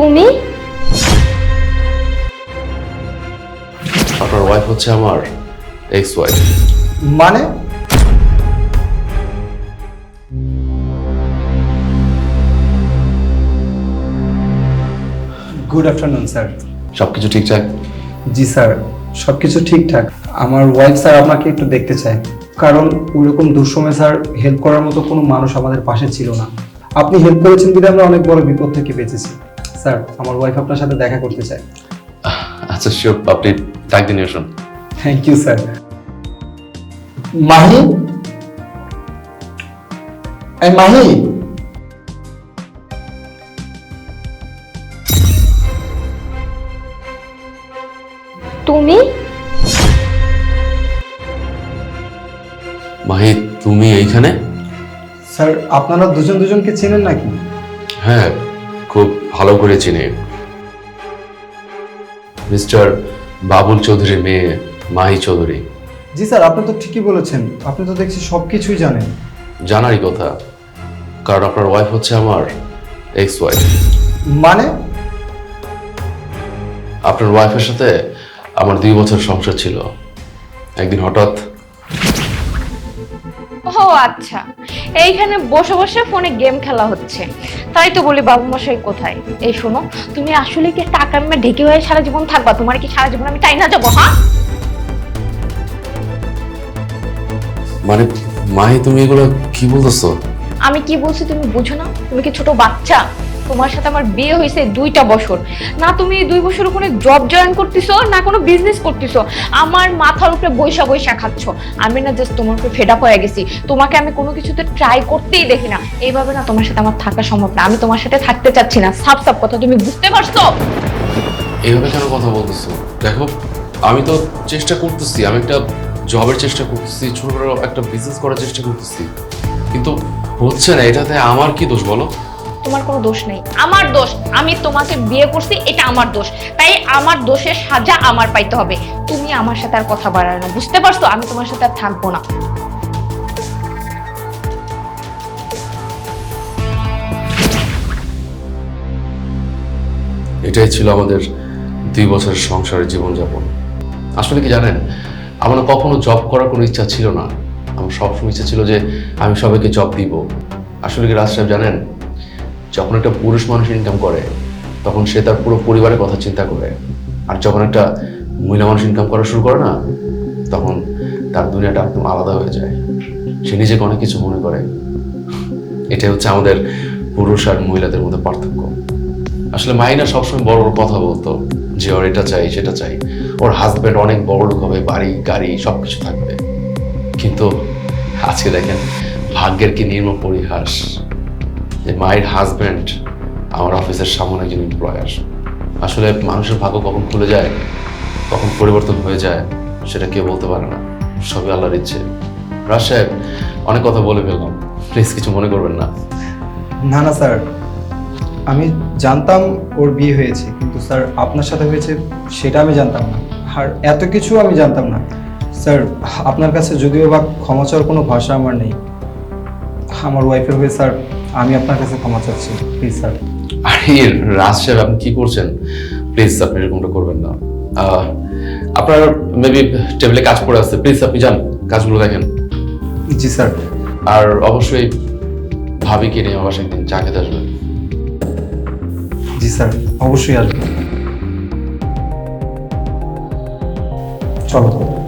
তুমি? আপনার ওয়াইফ হচ্ছে আমার এক্স ওয়াইফ মানে? গুড আফটারনুন স্যার সব কিছু ঠিকঠাক? জি স্যার সব কিছু ঠিকঠাক। আমার ওয়াইফ স্যার আপনাকে একটু দেখতে চায় কারণ ওরকম দুঃসময় স্যার হেল্প করার মতো কোনো মানুষ আমাদের পাশে ছিল না। আপনি হেল্প করেছেন বলে আমরা অনেক বড় বিপদ থেকে বেঁচেছি। স্যার আমার ওয়াইফ আপনার সাথে দেখা করতে চায়। আচ্ছা শিওর আপনি ডাক দিন আসুন। থ্যাংক ইউ স্যার মাহি এই মাহি তুমি? মাহি তুমি এইখানে? স্যার আপনারা দুজন দুজনকে চেনেন নাকি? হ্যাঁ। খুব ভালো করে চিনি। মিস্টার বাবুল চৌধুরীর মেয়ে মাহি চৌধুরী। জি স্যার আপনি তো ঠিকই বলেছেন। আপনি তো দেখছি সব কিছুই জানেন। জানারই কথা। কারণ আপনার ওয়াইফ হচ্ছে আমার এক্স ওয়াইফ মানে? আপনার ওয়াইফের সাথে আমার দুই বছর সংসার ছিল। একদিন হঠাৎ আচ্ছা। এইখানে বসে বসে ফোনে গেম খেলা হচ্ছে। তাই তো বলি বাবু মশাই কোথায়? এই শোনো তুমি আসলে কি টাকা আমি ঢেকে হয়ে সারা জীবন থাকবা? তোমার কি সারা জীবন আমি তাই না যাব হ্যাঁ? মানে মাহি তুমি এগুলো কি বলতেছো? আমি কি বলছি তুমি বুঝো না? তুমি কি ছোট বাচ্চা? তোমার সাথে আমার বিয়ে হয়েছে দুইটা বছর। না তুমি দুই বছর কোনো জব জয়েন করতেছো, না কোনো বিজনেস করতেছো। আমার মাথার উপরে বৈশা বৈশা খাচ্ছ। আমি না জাস্ট তোমার উপরে ফেড আপ হয়ে গেছি। তোমাকে আমি কোনো কিছুতে ট্রাই করতেই দেখি না। এইভাবে না তোমার সাথে আমার থাকা সম্ভব না। আমি তোমার সাথে থাকতে চাচ্ছি না। সাপ সাপ কথা, তুমি বুঝতে পারছ? এইভাবে কেন কথা বলতেছো? দেখো, আমি তো চেষ্টা করতেছি। আমি একটা জবের চেষ্টা করতেছি ছোট একটা বিজনেস করার চেষ্টা করতেছি। কিন্তু হচ্ছে না, এটাতে আমার কি দোষ বলো? তোমার কোনো দোষ নেই। আমার দোষ, আমি তোমাকে বিয়ে করছি, এটা আমার দোষ। তাই আমার দোষের সাজা আমার পাইতে হবে। তুমি আমার সাথে আর কথা বাড়ায় না, বুঝতে পারছ? আমি তোমার সাথে আর থাকব না। এটাই ছিল আমাদের দুই বছরের সংসারের জীবনযাপন। আসলে কি জানেন, আমার কখনো জব করার কোনো ইচ্ছা ছিল না। আমার সবসময় ইচ্ছা ছিল যে আমি সবাইকে জব দিব। আসলে কি রাজ সাহেব জানেন যখন একটা পুরুষ মানুষ ইনকাম করে, তখন সে তার পুরো পরিবারের কথা চিন্তা করে। আর যখন একটা মহিলা মানুষ ইনকাম করা শুরু করে না, তখন তার দুনিয়াটা একদম আলাদা হয়ে যায়। সে নিজেকে অনেক কিছু মনে করে। এটাই হচ্ছে আমাদের পুরুষ আর মহিলাদের মধ্যে পার্থক্য। আসলে মাইনা সবসময় বড় বড় কথা বলতো, যে ওর এটা চাই, সেটা চাই। ওর হাজব্যান্ড অনেক বড় লোক হবে, বাড়ি, গাড়ি সব কিছু থাকবে। কিন্তু আজকে দেখেন, ভাগ্যের কি নির্ম পরিহাস। যে মায়ের হাজব্যান্ড আমার অফিসের সামনে একজন এমপ্লয়ার আসলে মানুষের ভাগ্য কখন খুলে যায়, কখন পরিবর্তন হয়ে যায়, সেটা কেউ বলতে পারে না। সবই আল্লাহর ইচ্ছে। রাজ সাহেব, অনেক কথা বলে ফেললাম। প্লিজ কিছু মনে করবেন না। না না, স্যার। আমি জানতাম ওর বিয়ে হয়েছে, কিন্তু স্যার, আপনার সাথে হয়েছে সেটা আমি জানতাম না। আর এত কিছু আমি জানতাম না। স্যার, আপনার কাছে যদিও বা ক্ষমা চাওয়ার কোনো ভাষা আমার নেই। আমার ওয়াইফের হয়ে, স্যার আমি আপনার কাছে ক্ষমা চাচ্ছি। প্লিজ স্যার আরে রাজ সাহেব আপনি কি করছেন? প্লিজ আপনি এরকমটা করবেন না। আপনার মেবি টেবিলে কাজ পড়ে আছে। প্লিজ আপনি যান কাজগুলো দেখেন। জি স্যার আর অবশ্যই ভাবিকে নিয়ে আমার একদিন চা খেতে আসবেন। জি স্যার অবশ্যই আসবেন। চলো।